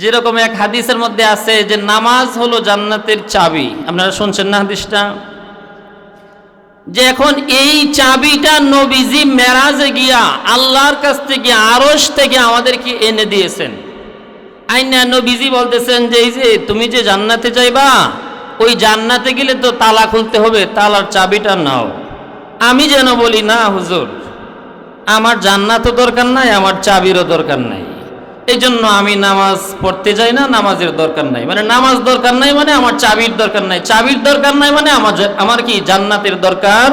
যেরকম এক হাদিসের মধ্যে আছে যে নামাজ হলো জান্নাতের চাবি। আপনারা শুনছেন না হাদিসটা? যে এখন এই চাবিটা নবীজি মেরাজে গিয়া আল্লাহর কাছ থেকে, আরশ থেকে আমাদেরকে এনে দিয়েছেন। আইনা নবীজি বলতেছেন যে, এই যে তুমি যে জান্নাতে যাইবা, ওই জান্নাতে গেলে তো তালা খুলতে হবে, তালার চাবিটা নাও। আমি যেন বলি, না হুজুর, আমার জান্নাতও দরকার নাই, আমার চাবিরও দরকার নাই। এই জন্য আমি নামাজ পড়তে যাই না, নামাজের দরকার নাই। মানে নামাজ দরকার নাই মানে আমার চাবির দরকার নাই। চাবির দরকার নাই মানে আমার আমার কি জান্নাতের দরকার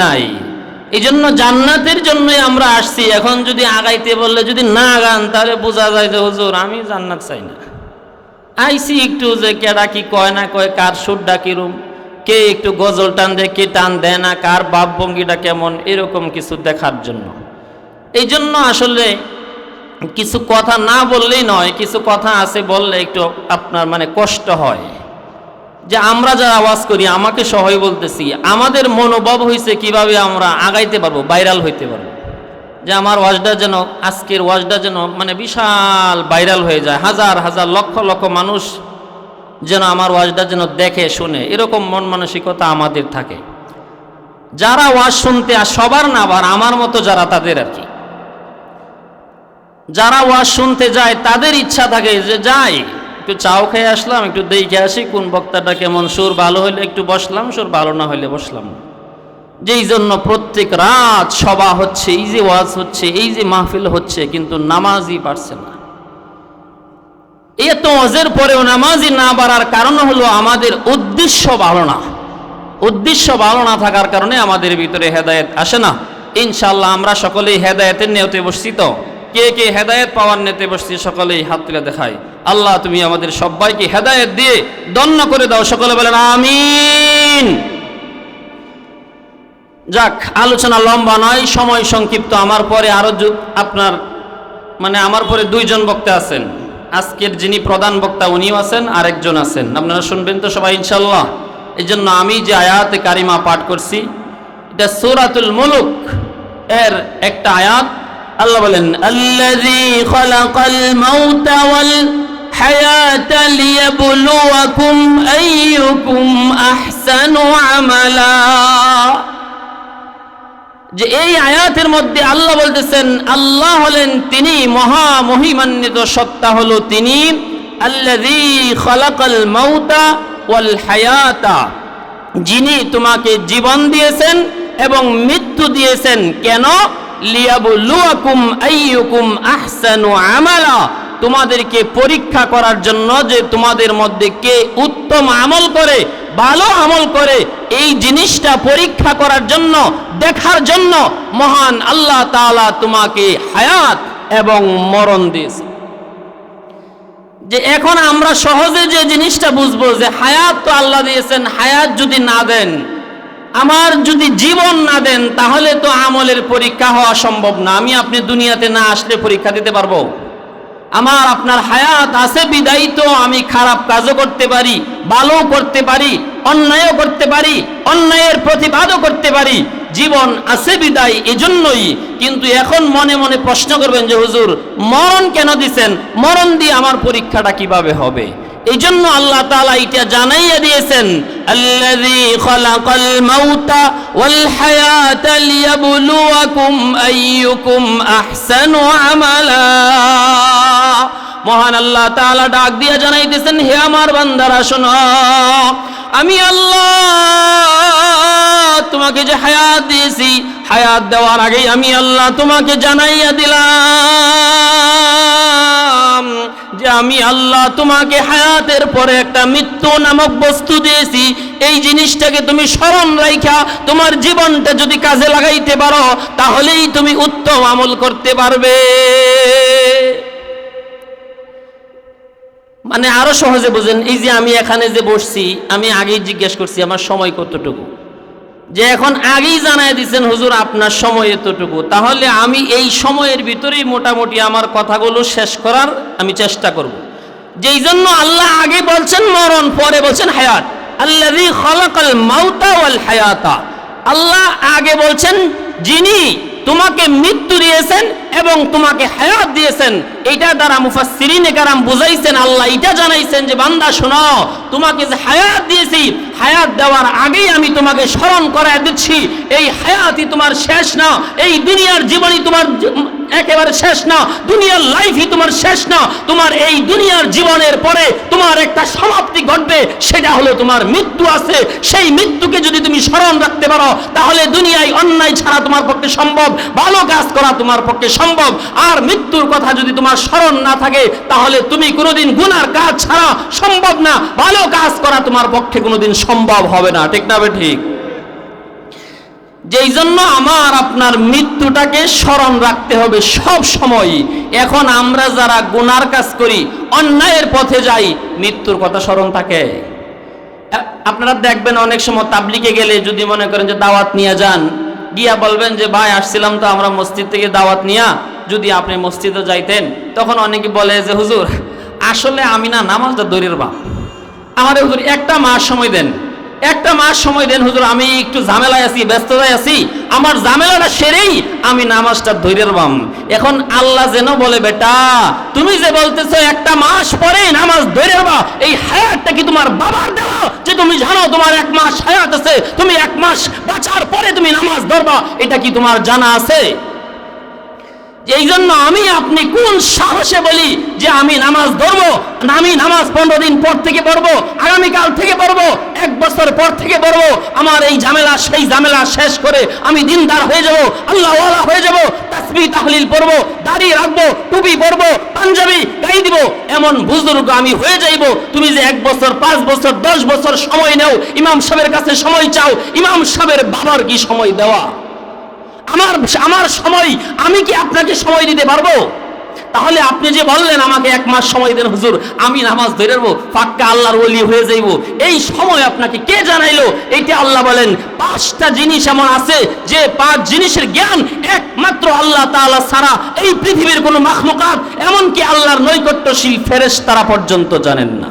নাই। এই জন্য জান্নাতের জন্যই আমরা আসছি। এখন যদি আগাইতে বললে যদি না আগান তাহলে বোঝা যায় যে হুজুর, আমি জান্নাত চাই না। আইসি একটু যে কেডা কি কয় না কয়, কার সুরটা কিরম কে একটু গজল টান দেয় কে টান দেয় না, কার বাপ ভঙ্গিটা কেমন, এরকম কিছু দেখার জন্য। এই জন্য আসলে কিছু কথা না বললেই নয়, কিছু কথা আছে বললে একটু আপনার মানে কষ্ট হয়। যে আমরা যারা আওয়াজ করি, আমাকে সহায় বলতেছি, আমাদের মনোভাব হয়েছে কীভাবে আমরা আগাইতে পারব, ভাইরাল হইতে পারব। যে আমার ওয়াজটা যেন, আজকের ওয়াজটা যেন মানে বিশাল ভাইরাল হয়ে যায়, হাজার হাজার, লক্ষ লক্ষ মানুষ যেন আমার ওয়াজটা যেন দেখে, শুনে, এরকম মন মানসিকতা আমাদের থাকে। যারা ওয়াজ শুনতে আর সবার না, আবার আমার মতো যারা তাদের আর কি। যারা ওয়াজ শুনতে যায়, তাদের ইচ্ছা থাকে যে যাই, একটু চাও খেয়ে আসলাম, একটু দেখে আসি কোন বক্তাটা কেমন, সুর ভালো হইলে একটু বসলাম, সুর ভালো না হইলে বসলাম। যেই জন্য প্রত্যেক রাত সভা হচ্ছে, এই যে ওয়াজ হচ্ছে, এই যে মাহফিল হচ্ছে, কিন্তু নামাজই পারছে না। এত ওয়াজের পরেও নামাজই না বাড়ার কারণ হলো আমাদের উদ্দেশ্য ভালো না। উদ্দেশ্য ভালো না থাকার কারণে আমাদের ভিতরে হেদায়েত আসে না। ইনশাল্লাহ আমরা সকলেই হেদায়েতের নিয়তে বসছি তো। কে কে হেদায়েত পাওয়ার নিয়তে বসছি সকলেই হাত তুলে দেখাই। আল্লাহ, তুমি আমাদের সবাইকে হেদায়েত দিয়ে দন্য করে দাও। সকলে বলেন, আমিন। যাক, আলোচনা লম্বা নয়, সময় সংক্ষিপ্ত। আমার পরে আরও আপনার মানে আমার পরে দুইজন বক্তা আছেন। আজকের যিনি প্রধান বক্তা, উনিও আছেন, আরেকজন আছেন। আপনারা শুনবেন তো সবাই ইনশাল্লাহ এই জন্য আমি যে আয়াতে কারিমা পাঠ করছি, এটা সূরাতুল মুলুক এর একটা আয়াত। আল্লাহ বলেন যে এই আয়াতের মধ্যে আল্লাহ বলতেছেন, আল্লাহ হলেন তিনি মহা মহিমান্বিত সত্তা হলো তিনি ওয়াল হায়াতা। যিনি তোমাকে জীবন দিয়েছেন এবং মৃত্যু দিয়েছেন। কেন? লিয়াবলুয়াকুম আইয়ুকুম আহসানু আমালা। তোমাদেরকে পরীক্ষা করার জন্য যে তোমাদের মধ্যে কে উত্তম আমল করে, ভালো আমল করে, এই জিনিসটা পরীক্ষা করার জন্য, দেখার জন্য মহান আল্লাহ তাআলা তোমাকে হায়াত এবং মরণ দিয়েছে। যে এখন আমরা সহজে যে জিনিসটা বুঝব যে হায়াত তো আল্লাহ দিয়েছেন, হায়াত যদি না দেন আমার যদি জীবন না দেন, তাহলে তো আমলের পরীক্ষা হওয়া সম্ভব না। আমি আপনি দুনিয়াতে না আসলে পরীক্ষা দিতে পারব? আমার আপনার হায়াত আছে, বিদায়ী তো আমি খারাপ কাজও করতে পারি ভালো করতে পারি, অন্যায়ও করতে পারি, অন্যায়ের প্রতিবাদও করতে পারি। জীবন আছে, বিদায় এজন্যই। কিন্তু এখন মনে মনে প্রশ্ন করবেন যে, হুজুর, মরণ কেন দিছেন? মরণ দিয়ে আমার পরীক্ষাটা কীভাবে হবে? এই জন্য আল্লাহ তাআলা এটা জানাইয়া দিয়েছেন খালাকাল মাউতা ওয়াল হায়াতা লিয়াবলুয়াকুম আইয়ুকুম আহসানু আমালা। মহান আল্লাহ তাআলা ডাক দিয়া জানাইতেছেন, হে আমার বান্দারা, শোনো, আমি আল্লাহ তোমাকে যে হায়াত দিয়েছি, হায়াত দেওয়ার আগেই আমি আল্লাহ তোমাকে জানাইয়া দিলাম যে আমি আল্লাহ তোমাকে হায়াতের পরে একটা মৃত্যু নামক বস্তু দিয়েছি। এই জিনিসটাকে তুমি স্মরণ রাইখা, তোমার জীবনটা যদি কাজে লাগাইতে পারো, তাহলেই তুমি উত্তম আমল করতে পারবে। মানে আরও সহজে বুঝেন, এই যে আমি এখানে যে বসছি, আমি আগেই জিজ্ঞেস করছি, আমার সময় কতটুকু? যে এখন আগেই জানাই দিচ্ছেন হুজুর, আপনার সময় এতটুকু। তাহলে আমি এই সময়ের ভিতরেই মোটামুটি আমার কথাগুলো শেষ করার আমি চেষ্টা করব। যেই জন্য আল্লাহ আগে বলছেন মরণ, পরে বলছেন হায়াত। আল্লাহ খলাকাল মাউতা ওয়াল হায়াতা। আল্লাহ আগে বলছেন, যিনি তোমাকে মৃত্যু দিয়েছেন এবং তোমাকে হায়াত দিয়েছেন। এটা দ্বারা মুফাসসিরিনে কারাম বুঝাইছেন, আল্লাহ এটা জানাইছেন যে, বান্দা, শোনো, তোমাকে যে হায়াত দিয়েছি, হায়াত দেওয়ার আগেই আমি তোমাকে স্মরণ করায় দিচ্ছি। এই হায়াতই তোমার শেষ না, এই দুনিয়ার জীবনই তোমার একেবারে শেষ না, দুনিয়ার লাইফই তোমার শেষ না, তোমার এই দুনিয়ার জীবনের পরে তোমার একটা সমাপ্তি ঘটবে, সেটা হলো তোমার মৃত্যু আছে। সেই মৃত্যুকে যদি তুমি স্মরণ রাখতে পারো, তাহলে দুনিয়ায় অন্যায় ছাড়া তোমার পক্ষে সম্ভব, ভালো কাজ করা তোমার পক্ষে সম্ভব। আর মৃত্যুর কথা যদি তোমার স্মরণ না থাকে, তাহলে তুমি কোনোদিন গুনার কাজ ছাড়া সম্ভব না। ভালো কাজ করা তোমার পক্ষে কোনোদিন সম্ভব হবে না। ঠিক না ঠিক? যেই জন্য আমার আপনার মৃত্যুটাকে স্মরণ রাখতে হবে সব সময়। এখন আমরা যারা গুনার কাজ করি, অন্যায়ের পথে যাই, মৃত্যুর কথা স্মরণ থাকে। আপনারা দেখবেন অনেক সময় তাবলিকে গেলে যদি মনে করেন যে দাওয়াত নিয়ে যান গিয়া বলবেন যে, ভাই, আসছিলাম তো আমরা মসজিদ থেকে দাওয়াত নিয়া। যদি আপনি মসজিদে যাইতেন। তখন অনেকে বলে যে, হুজুর, আসলে আমি না, নামাজটা দৈরের বাপ। আমার হুজুর একটা মাস সময় দেন। একটা মাস সময় দেন, হুজুর, আমি একটু ঝামেলায় আছি, ব্যস্ততায় আছি। আমার ঝামেলাটা সেরেই আমি নামাজটা ধৈর্যের বাম এখন আল্লাহ যেন বলে, বেটা, তুমি যে বলতেছো একটা মাস পরে নামাজ ধরে বা এই হায়াতটা কি তোমার বাবার দেওয়া? যে তুমি জানো তোমার এক মাস হায়াত আছে, তুমি এক মাস বাঁচার পরে তুমি নামাজ ধরবা, এটা কি তোমার জানা আছে? এই জন্য আমি আপনি কোন সাহসে বলি যে আমি নামাজ ধরবো আমি নামাজ পনেরো দিন পর থেকে পড়ব, আগামীকাল থেকে পড়ব, এক বছর পর থেকে পড়ব, আমার এই ঝামেলা, সেই ঝামেলা শেষ করে আমি দিনদার হয়ে যাব আল্লাহ হয়ে যাব, তাসবি তাহলিল পড়ব, দাঁড়িয়ে রাখব, টুপি পরবো, পাঞ্জাবি গাই দিব, এমন বুজুর্গ আমি হয়ে যাইব, তুমি যে এক বছর, পাঁচ বছর, দশ বছর সময় নেও, ইমাম সাহেবের কাছে সময় চাও, ইমাম সাহেবের বাবার কি সময় দেওয়া? আমার আমার সময়, আমি কি আপনাকে সময় দিতে পারব? তাহলে আপনি যে বললেন আমাকে এক মাস সময় দেন, হুজুর, আমি নামাজ ধরে নেব পাক্কা আল্লাহর ওলি হয়ে যাইব। এই সময় আপনাকে কে জানাইলো? এইটা আল্লাহ বলেন। পাঁচটা জিনিস এমন আছে যে পাঁচ জিনিসের জ্ঞান একমাত্র আল্লাহ তাআলা ছাড়া এই পৃথিবীর কোনো মাখলুকাত, এমনকি আল্লাহর নৈকট্যশীল ফেরেশ তারা পর্যন্ত জানেন না।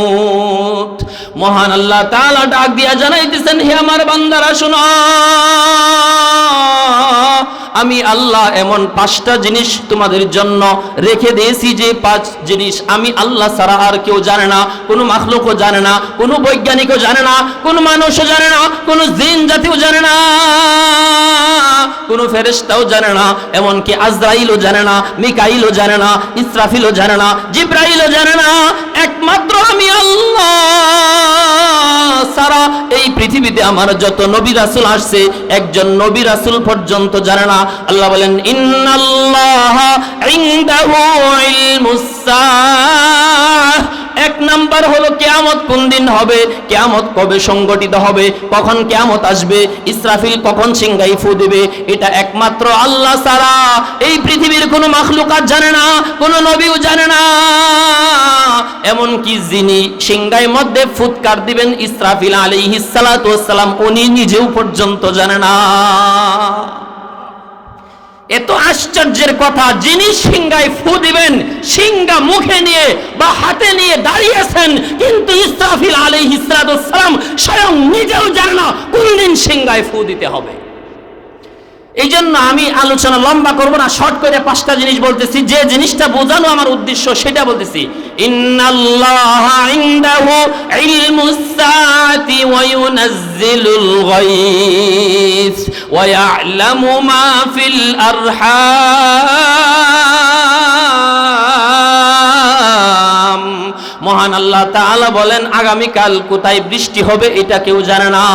মহান আল্লাহ তাআলা ডাক দিয়া জানাইতেছেন হে আমার বান্দারা শোনো। আমি আল্লাহ এমন পাঁচটা জিনিস তোমাদের জন্য রেখে দিয়েছি যে পাঁচ জিনিস আমি আল্লাহ ছাড়া আর কেউ জানে না কোনো মাখলুকও জানে না কোনো বৈজ্ঞানিকও জানে না কোনো মানুষও জানে না কোনো জিন জাতিও জানে না কোনো ফেরেস্তাও জানে না এমনকি আজরাইলও জানে না মিকাইলও জানে না ইসরাফিলও জানে না জিব্রাইলও জানে না একমাত্র আমি আল্লাহ সারা এই পৃথিবীতে আমার যত নবী রাসুল আসছে একজন নবী রাসুল পর্যন্ত জানে না আল্লাহ বলেন এক নাম্বার হলো, কেয়ামত কোন দিন হবে? কেয়ামত কবে সংগঠিত হবে? কখন কেয়ামত আসবে? ইসরাফিল কখন সিংগাই ফু দেবে? এটা একমাত্র আল্লাহ ছাড়া। এই পৃথিবীর কোনো মাখলুকাত জানে না, কোনো নবীও জানে না। এমন কি যিনি সিংগাই মধ্যে ফুৎকার দিবেন, ইসরাফিল ওয়াস সালাম, উনি নিজেও পর্যন্ত জানে না। এত আশ্চর্যের কথা যিনি সিংহায় ফু দিবেন, সিংহা মুখে নিয়ে বা হাতে নিয়ে দাঁড়িয়েছেন, কিন্তু ইসরাফিল আলী ইসরাতাম স্বয়ং নিজেও জানা না কোন দিন সিংহায় ফু দিতে হবে। এই জন্য আমি আলোচনা লম্বা করব না, শর্ট করে পাঁচটা জিনিস বলতেছি। যে জিনিসটা বোঝানো আমার উদ্দেশ্য, সেটা বলতেছি। ইন্নাল্লাহ মহান আল্লাহ তাআলা বলেন, আগামীকাল কোথায় বৃষ্টি হবে এটা কেউ জানে না।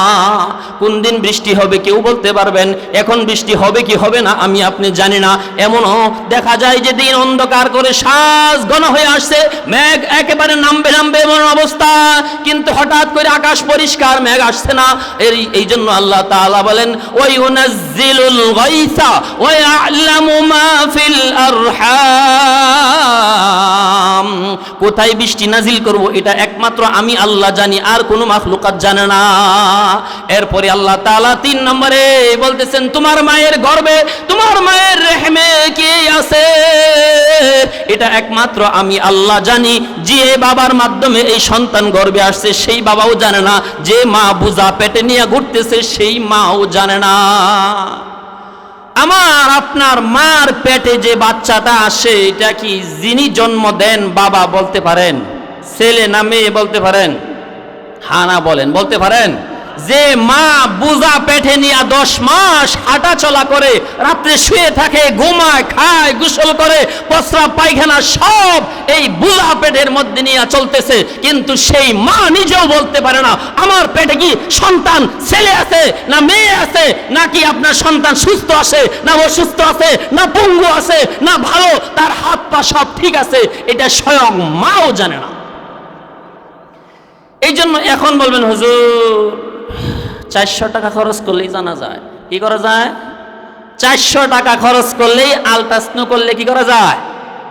কোন দিন বৃষ্টি হবে কেউ বলতে পারবেন, এখন বৃষ্টি হবে কি হবে না আমি আপনি জানি না। এমনও দেখা যায় যে দিন অন্ধকার করে শ্বাস ঘন হয়ে আসছে, মেঘ একেবারে নামবে নামবে এমন অবস্থা। কিন্তু হঠাৎ করে আকাশ পরিষ্কার, মেঘ আসছে না। এই এই জন্য আল্লাহ তাআলা বলেন ওই ইউনাজ্জিলুল গাইসা ওয়া ইয়ালামু মা ফিল কোথায় বৃষ্টি নাজিল করব, এটা একমাত্র আমি আল্লাহ জানি, আর কোনো মাখলুকাত জানে না। এরপরে আল্লাহ তালা তিন নম্বরে বলতেছেন, তোমার মায়ের গর্বে, তোমার মায়ের রেহমে কে আছে? এটা একমাত্র আমি আল্লাহ জানি, যে বাবার মাধ্যমে এই সন্তান গর্বে আসছে, সেই বাবাও জানে না, যে মা বুঝা পেটে নিয়ে ঘুরতেছে, সেই মাও জানে না। আমার আপনার মার পেটে যে বাচ্চাটা আসে, এটা কি যিনি জন্ম দেন বাবা বলতে পারেন? ছেলে না মেয়ে বলতে পারেন? হানা বলেন, বলতে পারেন? যে মা বুজা পেটে নিয়ে দশ মাস হাঁটা চলা করে, রাত্রে শুয়ে থাকে, ঘুমায়, খায়, গোসল করে প্রস্রাব পায়খানা সব এই বুজা পেটের মধ্যে নিয়ে চলতেছে। কিন্তু সেই মা নিজেও বলতে পারে না, আমার পেটে কি সন্তান ছেলে আছে, না মেয়ে আছে, নাকি আপনার সন্তান সুস্থ আছে, না অসুস্থ আছে, না পঙ্গু আছে, না ভালো, তার হাত পা সব ঠিক আছে? এটা স্বয়ং মাও জানে না। এই জন্য এখন বলবেন, হুজুর চারশো টাকা খরচ করলেই জানা যায়। কি করা যায়? চারশো টাকা খরচ করলেই আলট্রাসনো করলে কি করা যায়?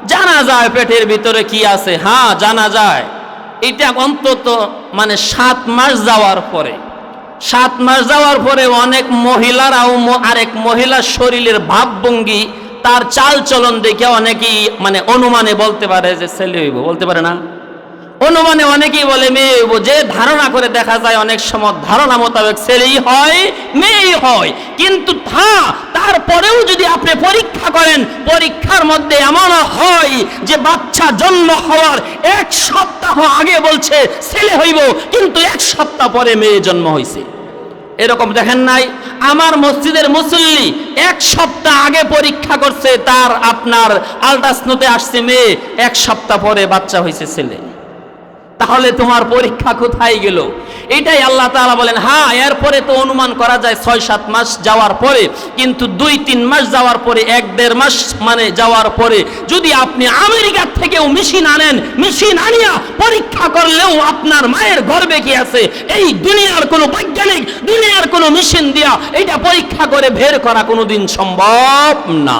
জানা যায় পেটের ভিতরে কি আছে। হ্যাঁ জানা যায়। এটা অন্তত মানে সাত মাস যাওয়ার পরে। সাত মাস যাওয়ার পরে অনেক মহিলারাও আরেক মহিলার শরীরের ভাবভঙ্গি, তার চাল চলন দেখে অনেকেই মানে অনুমানে বলতে পারে যে ছেলে হইব। বলতে পারে না? অনুমানে অনেকেই বলে, মেয়ে যে ধারণা করে দেখা যায়, অনেক সময় ধারণা মোতাবেক ছেলেই হয়, মেয়েই হয়। কিন্তু থা তারপরেও যদি আপনি পরীক্ষা করেন, পরীক্ষার মধ্যে এমন হয় যে বাচ্চা জন্ম হওয়ার এক সপ্তাহ আগে বলছে, ছেলে হইব। কিন্তু এক সপ্তাহ পরে মেয়ে জন্ম হয়েছে এরকম দেখেন নাই? আমার মসজিদের মুসল্লি এক সপ্তাহ আগে পরীক্ষা করছে, তার আপনার আলট্রাসনোতে আসছে, মেয়ে, এক সপ্তাহ পরে বাচ্চা হয়েছে ছেলে। তাহলে তোমার পরীক্ষা কোথায় গেল? এটাই আল্লাহ তাআলা বলেন হ্যাঁ এরপরে তো অনুমান করা যায় ছয় সাত মাস যাওয়ার পরে, কিন্তু দুই তিন মাস যাওয়ার পরে, এক দেড় মাস মানে যাওয়ার পরে, যদি আপনি আমেরিকার থেকেও মেশিন আনেন, মেশিন আনিয়া পরীক্ষা করলেও আপনার মায়ের গর্বে কি আছে? এই দুনিয়ার কোনো বৈজ্ঞানিক, দুনিয়ার কোনো মেশিন দিয়া এটা পরীক্ষা করে বের করা কোনোদিন সম্ভব না।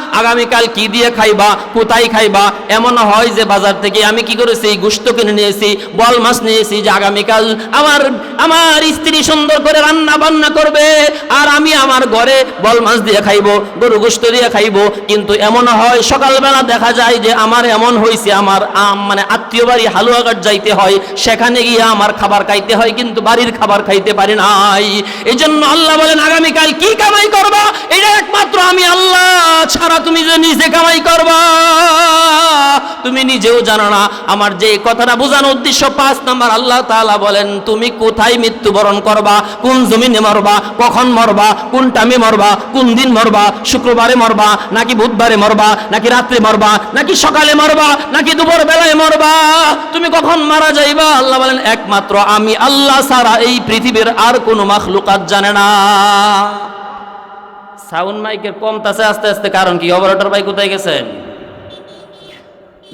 আগামীকাল কি দিয়ে খাইবা কোথায় খাইবা এমন হয় যে বাজার থেকে আমি কি করেছি গুস্ত কিনে নিয়েছি বল মাছ নিয়েছি যে আগামীকাল আমার আমার স্ত্রী সুন্দর করে রান্না বান্না করবে আর আমি আমার ঘরে বল মাছ দিয়ে খাইবো গরু গোস্ত দিয়ে খাইবো। কিন্তু এমন হয় সকালবেলা দেখা যায় যে আমার এমন হয়েছে আমার আম, মানে আত্মীয় বাড়ি হালুয়াঘাট যাইতে হয় সেখানে গিয়ে আমার খাবার খাইতে হয় কিন্তু বাড়ির খাবার খাইতে পারি নাই। এই জন্য আল্লাহ বলেন আগামীকাল কি কামাই করবা? এটা একমাত্র আমি আল্লাহ ছাড়া তুমি যে নিজে কামাই করবা, তুমি নিজেও জানো না। আমার যে কথাটা বোঝানোর উদ্দেশ্য পাঁচ নাম্বার, আল্লাহ তাআলা বলেন, তুমি কোথায় মৃত্যুবরণ করবা, কোন জমিনে মরবা, কখন মরবা, কোন টাইমে মরবা, কোন দিন মরবা, শুক্রবারে মরবা, নাকি বুধবারে মরবা, নাকি রাত্রে মরবা, নাকি সকালে মরবা, নাকি দুপুর বেলায় মরবা, তুমি কখন মারা যাইবা? আল্লাহ বলেন, একমাত্র আমি আল্লাহ ছাড়া এই পৃথিবীর আর কোনো মাখলুকাত জানে না। সাউন্ড মাইকের কমতাছে আস্তে আস্তে, কারণ কি? অপারেটর ভাই কোথায় গেছেন?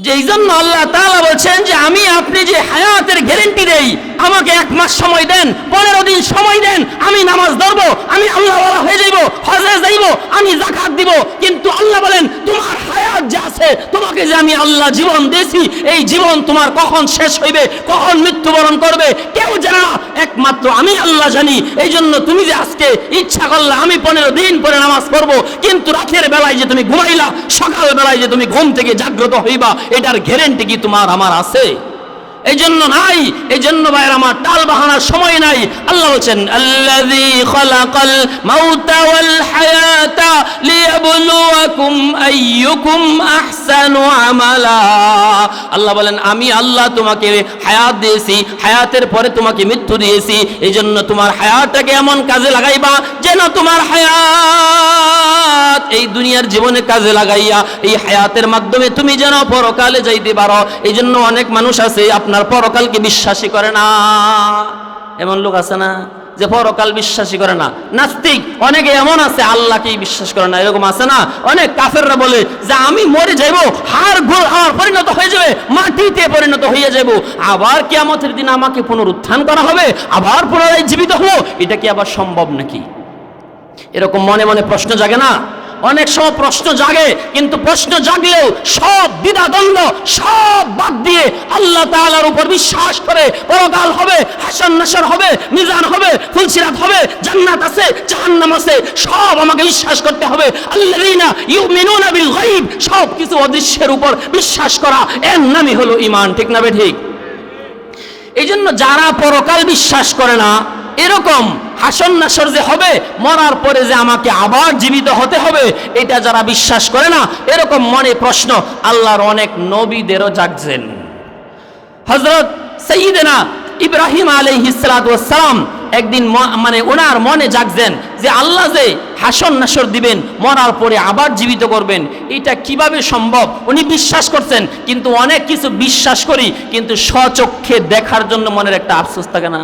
যেই জন্য আল্লাহ তাআলা বলছেন যে আমি আপনি যে হায়াতের গ্যারেন্টি দেই আমাকে এক মাস সময় দেন, পনেরো দিন সময় দেন, আমি নামাজ ধরবো, আমি আল্লাহ হয়ে যাইব হজে যাইব, আমি জাকাত দিব। কিন্তু আল্লাহ বলেন, তোমার হায়াত যে আছে, তোমাকে যে আমি আল্লাহ জীবন দিয়েছি, এই জীবন তোমার কখন শেষ হইবে, কখন মৃত্যুবরণ করবে, কেউ জানে না। একমাত্র আমি আল্লাহ জানি। এই জন্য তুমি যে আজকে ইচ্ছা করলে আমি পনেরো দিন পরে নামাজ পড়ব, কিন্তু রাতের বেলায় যে তুমি ঘুমাইলা, সকাল বেলায় যে তুমি ঘুম থেকে জাগ্রত হইবা, এটার গ্যারেন্টি কি তোমার, আমার আছে? এই জন্য নাই এই জন্য ভাইয়ের আমার টাল বাহানার সময় নাই। আল্লাহ বলছেন আল্লাহ বলেন, আমি আল্লাহ তোমাকে হায়াত দিয়েছি, হায়াতের পরে তোমাকে মৃত্যু দিয়েছি এই জন্য তোমার হায়াতটাকে এমন কাজে লাগাইবা যেন তোমার হায়াত এই দুনিয়ার জীবনে কাজে লাগাইয়া, এই হায়াতের মাধ্যমে তুমি যেন পরকালে যাইতে পারো। এই জন্য অনেক মানুষ আছে, আপনার পরকালকে বিশ্বাসী করে না। এমন লোক আছে না যে পরকাল বিশ্বাসী করে না। নাস্তিক, অনেকে এমন আছে, আল্লাহকেই বিশ্বাস করে না। এরকম আছে না? অনেক কাফেররা বলে যে, আমি মরে যাইব, হাড় গোল আমার পরিণত হয়ে যাবে, মাটিতে পরিণত হয়ে যাব আবার কিয়ামতের দিন আমাকে পুনরুত্থান করা হবে, আবার পুনরায় জীবিত হব। এটা কি আবার সম্ভব নাকি? এরকম মনে মনে প্রশ্ন জাগে না? অনেক সময় প্রশ্ন জাগে, কিন্তু প্রশ্ন জাগলেও সব দ্বিধাদ্বন্দ্ব, সব বাদ দিয়ে আল্লাহ তাআলার উপর বিশ্বাস করে পরকাল হবে, হাসান নাসার হবে, মিজান হবে, ফুলসিরাত হবে, জান্নাত আছে, জাহান্নাম আছে, সব আমাকে বিশ্বাস করতে হবে। আল্লাযীনা ইউমিনুনা বিল গায়ব সব কিছু অদৃশ্যের উপর বিশ্বাস করা, এর নামই হলো ইমান ঠিক না বে ঠিক? এই জন্য যারা পরকাল বিশ্বাস করে না, এরকম হাসন নাসর যে হবে, মরার পরে যে আমাকে আবার জীবিত হতে হবে, এটা যারা বিশ্বাস করে না, এরকম মনে প্রশ্ন আল্লাহর অনেক নবীদেরও জাগছেন। হজরত সঈদেনা ইব্রাহিম আলী আলহিসাম একদিন মানে ওনার মনে জাগছেন যে আল্লাহ যে হাসন নাসর দিবেন, মরার পরে আবার জীবিত করবেন, এটা কীভাবে সম্ভব? উনি বিশ্বাস করছেন, কিন্তু অনেক কিছু বিশ্বাস করি, কিন্তু স্বচক্ষে দেখার জন্য মনের একটা আফসোস থাকে না।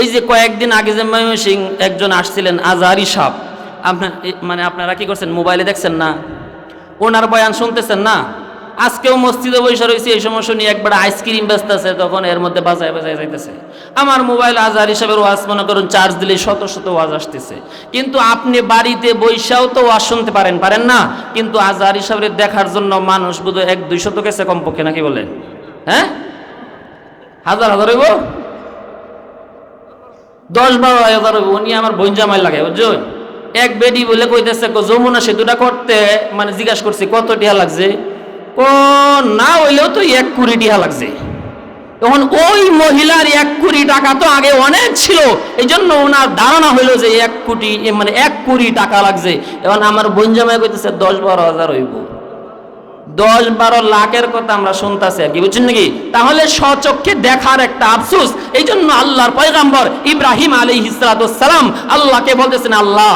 এই যে কয়েকদিন আগে যে ময়মনসিং একজন আসছিলেন আজহারি সাহ আপনার মানে আপনারা কি করছেন, মোবাইলে দেখছেন না? ওনার বয়ান শুনতেছেন না? আজকেও মসজিদে বৈশা রয়েছে এই সময় শুনি একবার আইসক্রিম বেচতেছে, তখন এর মধ্যে বাজায় বাজায় যাইতেছে। আমার মোবাইল আজহার হিসাবের ওয়াজ, মনে করুন, চার্জ দিলে শত শত ওয়াজ আসতেছে। কিন্তু আপনি বাড়িতে বৈশাও তো ওয়াজ শুনতে পারেন পারেন না? কিন্তু আজহার হিসাবের দেখার জন্য মানুষ বোধহয় এক দুই শত গেছে কমপক্ষে, নাকি বলেন? হ্যাঁ? হাজার হাজার হইব? দশ বারো হাজার উনি আমার বোন জামাই লাগে, বুঝছেন? এক বেডি বলে কইতেছে যমুনা সেতুটা করতে মানে জিজ্ঞাসা করছি, কত টিহা লাগছে? কো না হইলেও তো এক কুড়ি টিহা লাগছে। তখন ওই মহিলার এক কোটি টাকা তো আগে অনেক ছিল এই জন্য ওনার ধারণা হইল যে এক কোটি মানে এক কোটি টাকা লাগছে। এখন আমার বোন জামাই কইতেছে, দশ বারো হাজার হইব। দশ বারো লাখের কথা আমরা শুনতেছি আর কি, বুঝছেন নাকি? তাহলে স্বচক্ষে দেখার একটা আফসোস এই জন্য আল্লাহর পয়গাম্বর ইব্রাহিম আলী সালাম আল্লাহকে বলতেছেন, আল্লাহ,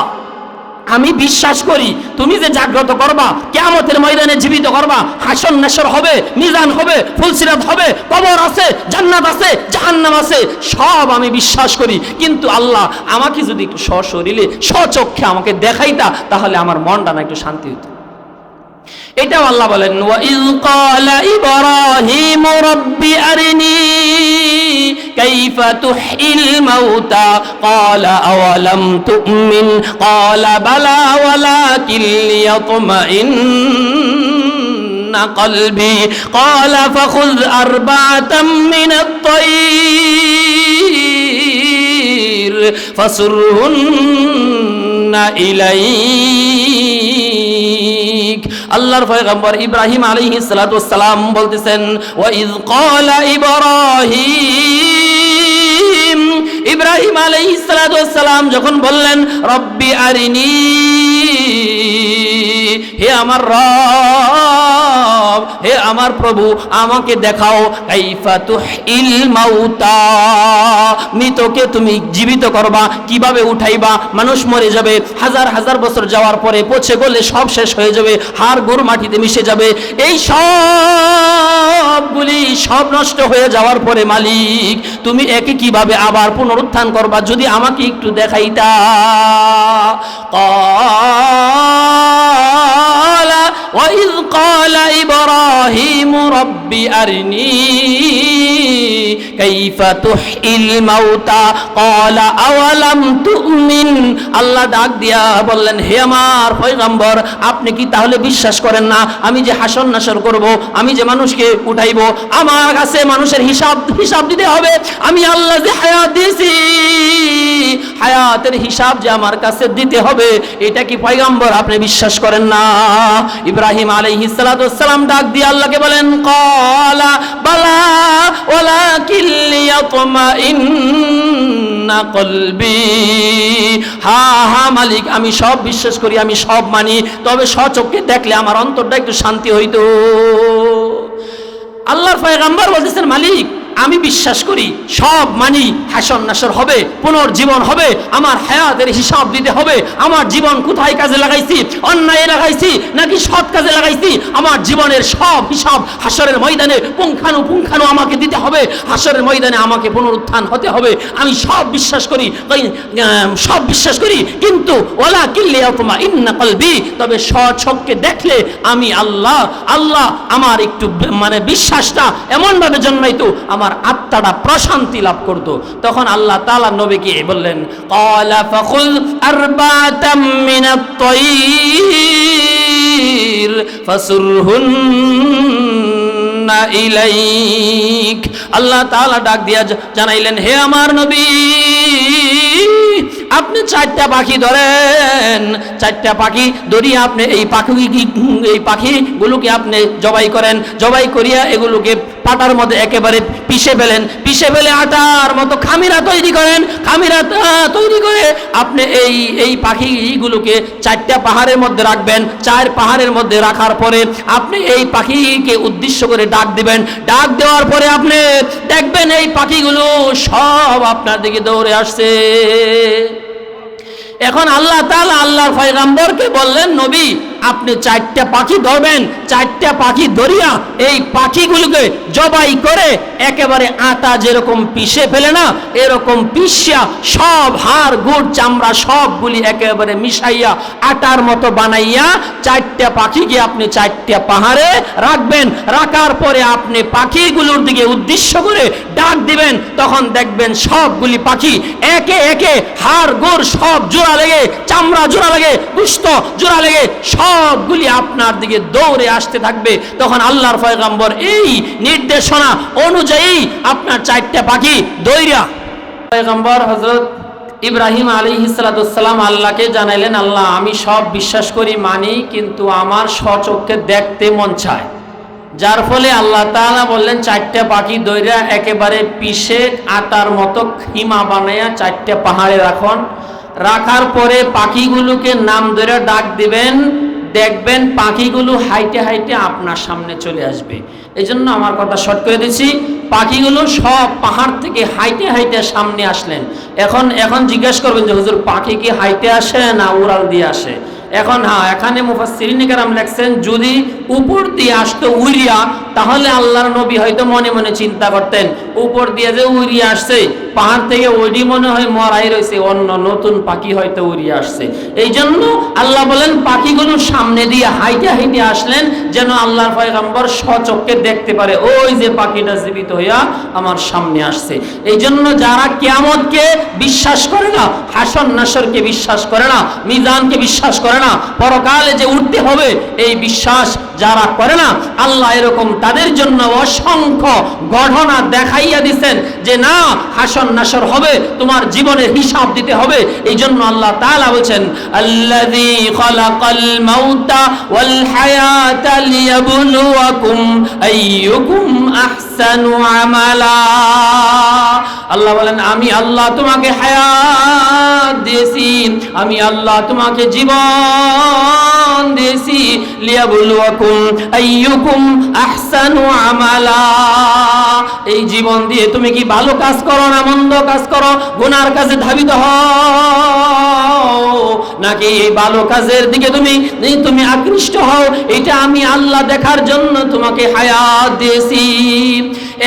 আমি বিশ্বাস করি তুমি যে জাগ্রত করবা কেমতের ময়দানে জীবিত করবা হাসন নেশর হবে, মিজান হবে, ফুলসিরাত হবে, কবর আছে, জান্নাত আছে, জাহান্নাম আছে, সব আমি বিশ্বাস করি। কিন্তু আল্লাহ, আমাকে যদি একটু সশরীরে, স্বচক্ষে আমাকে দেখাইতা, তাহলে আমার মনটা না একটু শান্তি হতো এটাও আল্লাহ বলেন ওয়াইল ক্বালা ইব্রাহিম রাব্বি আরিনি, কাইফা তুহইল মাউতা? ক্বালা, আওয়ালাম তুমিন? ক্বালা, বালা ওয়ালাকিন লিয়াতমাইন্না কলবি? ক্বালা ফাখুয আরবাআতাম মিনাত তাইর ফাসুরহুন্না ইলাইক। আল্লাহর পয়গম্বর ইব্রাহিম আলাইহিস সালাতু সালাম বলতেছেন ওয়া ইয ক্বালা ইব্রাহিম। ইব্রাহিম আলাইহিস সালাম যখন বললেন, রব্বি আরিনি, হে আমার রব হে আমার প্রভু, আমাকে দেখাও। মাউতা। মৃতকে তুমি জীবিত করবা, কীভাবে উঠাইবা? মানুষ মরে যাবে, হাজার হাজার বছর যাওয়ার পরে পচে গলে সব শেষ হয়ে যাবে, হাড় গোড় মাটিতে মিশে যাবে। এই সবগুলি সব নষ্ট হয়ে যাওয়ার পরে মালিক, তুমি একে কীভাবে আবার পুনরুত্থান করবা? যদি আমাকে একটু দেখাইতা। وإذ قال إبراهيم رب أرني ক্বালা আল্লাহ ডাক দিয়া বললেন, হে আমার পয়গম্বর, আপনি কি তাহলে বিশ্বাস করেন না? আমি যে হাসন নাসর করব, আমি যে মানুষকে উঠাইব, আমার কাছে মানুষের হিসাব হিসাব দিতে হবে। আমি আল্লাহ যে হায়াত দিয়েছি, হায়াতের হিসাব যে আমার কাছে দিতে হবে, এটা কি পয়গম্বর, আপনি বিশ্বাস করেন না? ইব্রাহিম আলাইহিস সালাম ডাক দিয়ে আল্লাহকে বলেন কলা বালা কলবি হা হা, মালিক, আমি সব বিশ্বাস করি, আমি সব মানি, তবে সচক্ষে দেখলে আমার অন্তরটা একটু শান্তি হইতো। আল্লাহর পয়গাম্বর বলতেছেন, মালিক আমি বিশ্বাস করি সব মানি হাসন নাসর হবে, পুনর্জীবন হবে, আমার হায়াতের হিসাব দিতে হবে, আমার জীবন কোথায় কাজে লাগাইছি, অন্যায় লাগাইছি নাকি সৎ কাজে লাগাইছি, আমার জীবনের সব হিসাব হাসরের ময়দানে পুঙ্খানু পুঙ্খানু আমাকে দিতে হবে, হাসরের ময়দানে আমাকে পুনরুত্থান হতে হবে। আমি সব বিশ্বাস করি সব বিশ্বাস করি, কিন্তু ওলা কিল্লে অতমা ইন্না কলবি, তবে সচককে দেখলে আমি আল্লাহ আল্লাহ আমার একটু মানে বিশ্বাসটা এমনভাবে জন্মাইতো, আমার আত্মাটা প্রশান্তি লাভ করতো। তখন আল্লাহ তালা নবীকে বললেন, ক্বালা ফাখুল ইলাইক। আল্লাহ তাআলা ডাক দিয়া জানাইলেন, হে আমার নবী, আপনি চারটা পাখি ধরেন। চারটা পাখি ধরিয়ে আপনি, এই পাখি, এই পাখিগুলোকে আপনি জবাই করেন। জবাই করিয়া এগুলোকে পাটার মধ্যে একেবারে পিষে ফেলেন, পিষে ফেলে আটার মতো খামিরা তৈরি করেন, খামিরা তৈরি করে আপনি এই এই পাখিগুলোকে চারটা পাহাড়ের মধ্যে রাখবেন, চার পাহাড়ের মধ্যে রাখার পরে আপনি এই পাখিকে উদ্দেশ্য করে ডাক দিবেন। ডাক দেওয়ার পরে আপনি দেখবেন এই পাখিগুলো সব আপনার দিকে দৌড়ে আসছে। এখন আল্লাহ তাআলা আল্লাহর পয়গাম্বরকে বললেন, নবী আপনি চারটা পাখি ধরবেন, চারটা পাখি ধরিয়া এই পাখিগুলোকে জবাই করে একেবারে আটা যেরকম পিষে ফেলে না, এরকম পিষিয়া সব হাড়, গুড়, চামড়া সবগুলি একেবারে মিশাইয়া আটার মতো বানাইয়া চারটা পাখিকে আপনি চারটা পাহাড়ে রাখবেন। রাখার পরে আপনি পাখিগুলোর দিকে উদ্দেশ্য করে ডাক দিবেন, তখন দেখবেন সবগুলি পাখি একে একে হাড়, গোড় সব জোড়া লেগে, চামড়া জোড়া লেগে পুষ্ট জোড়া লেগে সবগুলি আপনার দিকে দৌড়ে আসতে থাকবে। তখন আল্লাহর পয়গাম্বর এই নির্দেশনা অনুযায়ী আপনার চারটা পাখি দৌড়া পয়গাম্বর হজরত ইব্রাহিম আলী হিসালাম আল্লাহকে জানাইলেন, আল্লাহ, আমি সব বিশ্বাস করি, মানি, কিন্তু আমার স্বচক্ষে দেখতে মন চায়। যার ফলে আল্লাহ তাআলা বললেন, চারটা পাখি দৈরা একেবারে পিষে আটার মতো খিমা বানাইয়া চারটা পাহাড়ে রাখন। রাখার পরে পাখিগুলোকে নাম ধরে ডাক দিবেন দেখবেন পাখিগুলো হাইটে হাইটে আপনার সামনে চলে আসবে। এই জন্য আমার কথা শর্ট করে দিচ্ছি, পাখিগুলো সব পাহাড় থেকে হাইটে হাইটে সামনে আসলেন। এখন এখন জিজ্ঞেস করবেন যে, হুজুর, পাখি কি হাইটে আসে না উড়াল দিয়ে আসে? এখন হ্যাঁ এখানে মুফাসিরিনিকার লেখছেন, যদি উপর দিয়ে আসতো উড়িয়া তাহলে আল্লাহর নবী হয়তো মনে মনে চিন্তা করতেন, উপর দিয়ে যে উড়িয়ে আসছে, পাহাড় থেকে ওইটি মনে হয় মরাই রয়েছে অন্য নতুন পাখি হয়তো উড়িয়ে আসছে। এই জন্য আল্লাহ বলেন, পাখিগুলো সামনে দিয়ে হাইটে হাইটে আসলেন, যেন আল্লাহর পয়গম্বর সচক্ষে দেখতে পারে, ওই যে পাখিটা জীবিত হইয়া আমার সামনে আসছে। এই জন্য যারা কিয়ামতকে বিশ্বাস করে না, হাসন নাসরকে বিশ্বাস করে না, মিজানকে বিশ্বাস করে না, পরকালে যে উঠতে হবে, এই বিশ্বাস যারা করে না, আল্লাহ এরকম তাদের জন্য অসংখ্য গঠনা দেখাইয়া দিছেন যে না, হাসন নাসর হবে, তোমার জীবনের হিসাব দিতে হবে। এই জন্য আল্লাহ তাআলা বলছেন আল্লাহ বলেন, আমি আল্লাহ তোমাকে হায়াত দিয়েছি। আমি আল্লাহ তোমাকে জীবন দিয়েছি আইয়ুকুম আহসানু আমালা। এই জীবন দিয়ে তুমি কি ভালো কাজ করো না মন্দ কাজ করো? গুনার কাজে ধাবিত হও। নাকি এই ভালো কাজের দিকে তুমি তুমি আকৃষ্ট হও? এটা আমি আল্লাহ দেখার জন্য তোমাকে হায়াত দিয়েছি।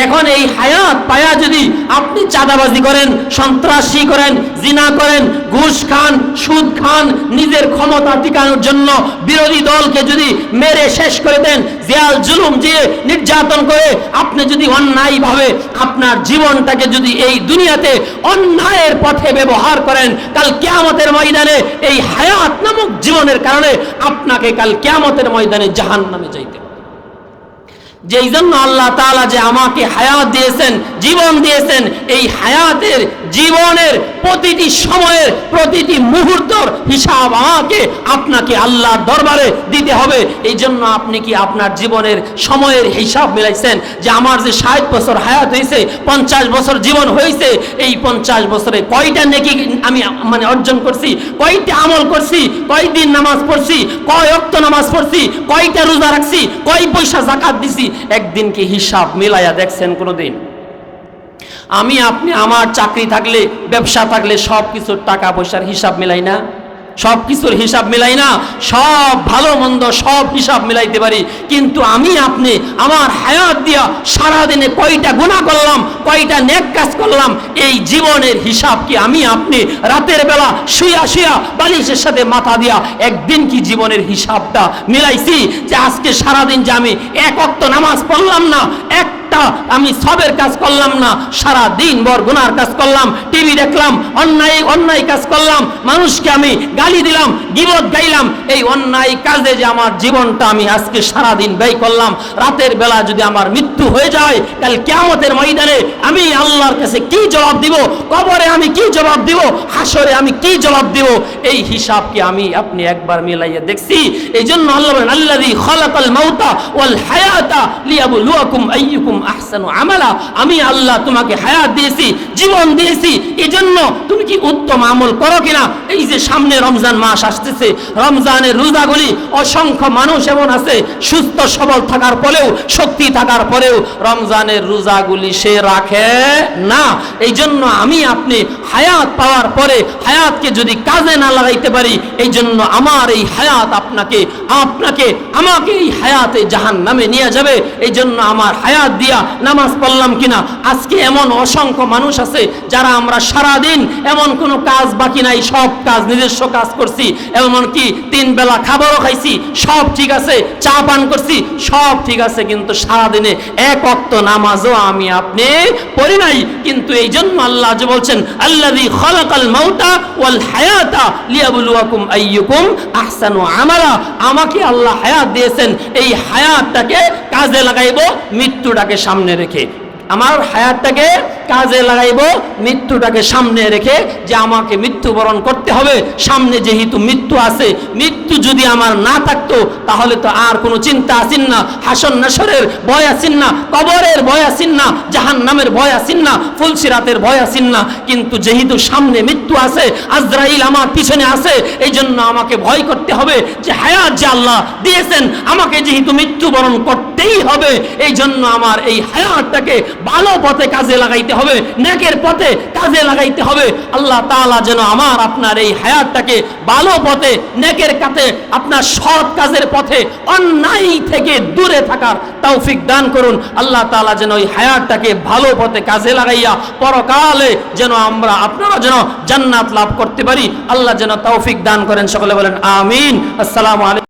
এখন এই হায়াত পায়া যদি আপনি চাঁদাবাজি করেন, সন্ত্রাসী করেন, জিনা করেন, ঘুষ খান, সুদ খান, নিজের ক্ষমতা টিকানোর জন্য বিরোধী দলকে যদি মেরে শেষ করে দেন, জিয়াল জুলুম দিয়ে নির্যাতন করে, আপনি যদি অন্যায়ভাবে আপনার জীবনটাকে যদি এই দুনিয়াতে অন্যায়ের পথে ব্যবহার করেন, কাল কেয়ামতের ময়দানে এই হায়াত নামক জীবনের কারণে আপনাকে কাল কেয়ামতের ময়দানে জাহান নামে যাইতে। যেই জন্য আল্লাহ তাআলা যে আমাকে হায়াত দিয়েছেন, জীবন দিয়েছেন, এই হায়াতের জীবনের প্রতিটি সময়ের প্রতিটি মুহূর্তর হিসাব আমাকে, আপনাকে আল্লাহর দরবারে দিতে হবে। এই জন্য আপনি কি আপনার জীবনের সময়ের হিসাব মিলাইছেন? যে আমার যে ষাট বছর হায়াত হয়েছে পঞ্চাশ বছর জীবন হয়েছে এই পঞ্চাশ বছরে কয়টা নেকি আমি মানে অর্জন করছি, কয়টা আমল করছি, কয়দিন নামাজ পড়ছি, কয় অক্ত নামাজ পড়ছি, কয়টা রোজা রাখছি, কয় পয়সা জাকাত দিছি একদিন কি হিসাব মিলাইয়া দেখছেন কোনো দিন আমি, আপনি, আমার চাকরি থাকলে, ব্যবসা থাকলে সব কিছুর টাকা পয়সার হিসাব মিলাই না? সব কিছুর হিসাব মিলাই না, সব ভালো মন্দ সব হিসাব মিলাইতে পারি। কিন্তু আমি আপনি আমার হায়াত দিয়া সারাদিনে কয়টা গুণা করলাম, কয়টা নেক কাজ করলাম, এই জীবনের হিসাব কি আমি আপনি রাতের বেলা শুয়া শুয়া বালিশের সাথে মাথা দিয়া একদিন কি জীবনের হিসাবটা মিলাইছি যে আজকে সারাদিন যে আমি এক অক্ত নামাজ পড়লাম না, এক একটা, আমি সবের কাজ করলাম না, সারা দিন বর গুনার কাজ করলাম টিভি দেখলাম, অন্যায় অন্যায় কাজ করলাম, মানুষকে আমি গালি দিলাম, গিবত গাইলাম, এই অন্যায় কাজে যে আমার জীবনটা আমি আজকে সারা দিন ব্যয় করলাম, রাতের বেলা যদি আমার মৃত্যু হয়ে যায়, কাল কেয়ামতের ময়দানে আমি আল্লাহর কাছে কি জবাব দিব, কবরে আমি কি জবাব দিব হাসরে আমি কি জবাব দিব, এই হিসাব কি আমি আপনি একবার মিলাইয়া দেখছি। এই জন্য আল্লাহ আল্লাযী খালাকাল মাউতা ওয়াল হায়াতা লিয়াবলুয়াকুম আইয়ুকুম আহসানু আমালা। আমি আল্লাহ তোমাকে হায়াত দিয়েছি, জীবন দিয়েছি। তুমি কি উত্তম আমল করো কিনা? এই যে সামনে রমজান মাস আসতেছে, রমজানের রোজাগুলি অসংখ্য মানুষ এমন আছে, সুস্থ, সবল থাকার পরেও, শক্তি থাকার পরেও রমজানের রোজাগুলি সে রাখে না। এই জন্য আমি আপনি হায়াত পাওয়ার পরে, হায়াতকে যদি কাজে না লাগাইতে পারি এই জন্য আমার এই হায়াত আপনাকে আপনাকে আমাকে এই হায়াতে জাহান নামে নিয়ে যাবে। এই জন্য আমার হায়াত দিয়া নামাজ পড়লাম কিনা? আজকে এমন অসংখ্য মানুষ আছে যারা আমরা সারা দিন এমন কোনো কাজ বাকি নাই, সব কাজ নিজস্ব কাজ করছি। এমনকি তিন বেলা খাবারও খাইছি, সব ঠিক আছে, চা পান করছি, সব ঠিক আছে, কিন্তু সারাদিনে এক অক্ত নামাজও আমি আপনি পড়ি নাই। কিন্তু এই জন্য আল্লাহ যে বলছেন, আল্লাযী খালাকাল মাউতা ওয়াল হায়াতা লিয়াবলুয়াকুম আইয়ুকুম আহসানু আমালা। আমাকে আল্লাহ হায়াত দিয়েছেন, এই হায়াতটাকে কাজে লাগাইবো, মৃত্যুটাকে সামনে রেখে। আমার হায়াতটাকে কাজে লাগাইব, মৃত্যুটাকে সামনে রেখে যে আমাকে মৃত্যুবরণ করতে হবে, সামনে যেহেতু মৃত্যু আছে, মৃত্যু যদি আমার না থাকতো, তাহলে তো আর কোনো চিন্তা আসিন না, হাসন নাসরের ভয় আসিন না, কবরের ভয় আসিন না জাহান নামের ভয় আসিন না, ফুলসিরাতের ভয় আসিন না, কিন্তু যেহেতু সামনে মৃত্যু আছে, আজরাইল আমার পিছনে আছে এই জন্য আমাকে ভয় করতে হবে যে হায়াত যে আল্লাহ দিয়েছেন, আমাকে যেহেতু মৃত্যুবরণ করতেই হবে এই জন্য আমার এই হায়াতটাকে ভালো পথে কাজে লাগাইতে হবে, নেকের পথে কাজে লাগাইতে হবে। আল্লাহ তাআলা যেন আমার, আপনার এই হায়াতটাকে ভালো পথে, নেকের কাছে আপনার সৎ কাজের পথে, অন্যায় থেকে দূরে থাকার তৌফিক দান করুন। আল্লাহ তালা যেন ওই হায়াতটাকে ভালো পথে কাজে লাগাইয়া, পরকালে যেন আমরা, আপনারা যেন জান্নাত লাভ করতে পারি। আল্লাহ যেন তৌফিক দান করেন, সকলে বলেন, আমিন। আসসালামু আলাইকুম।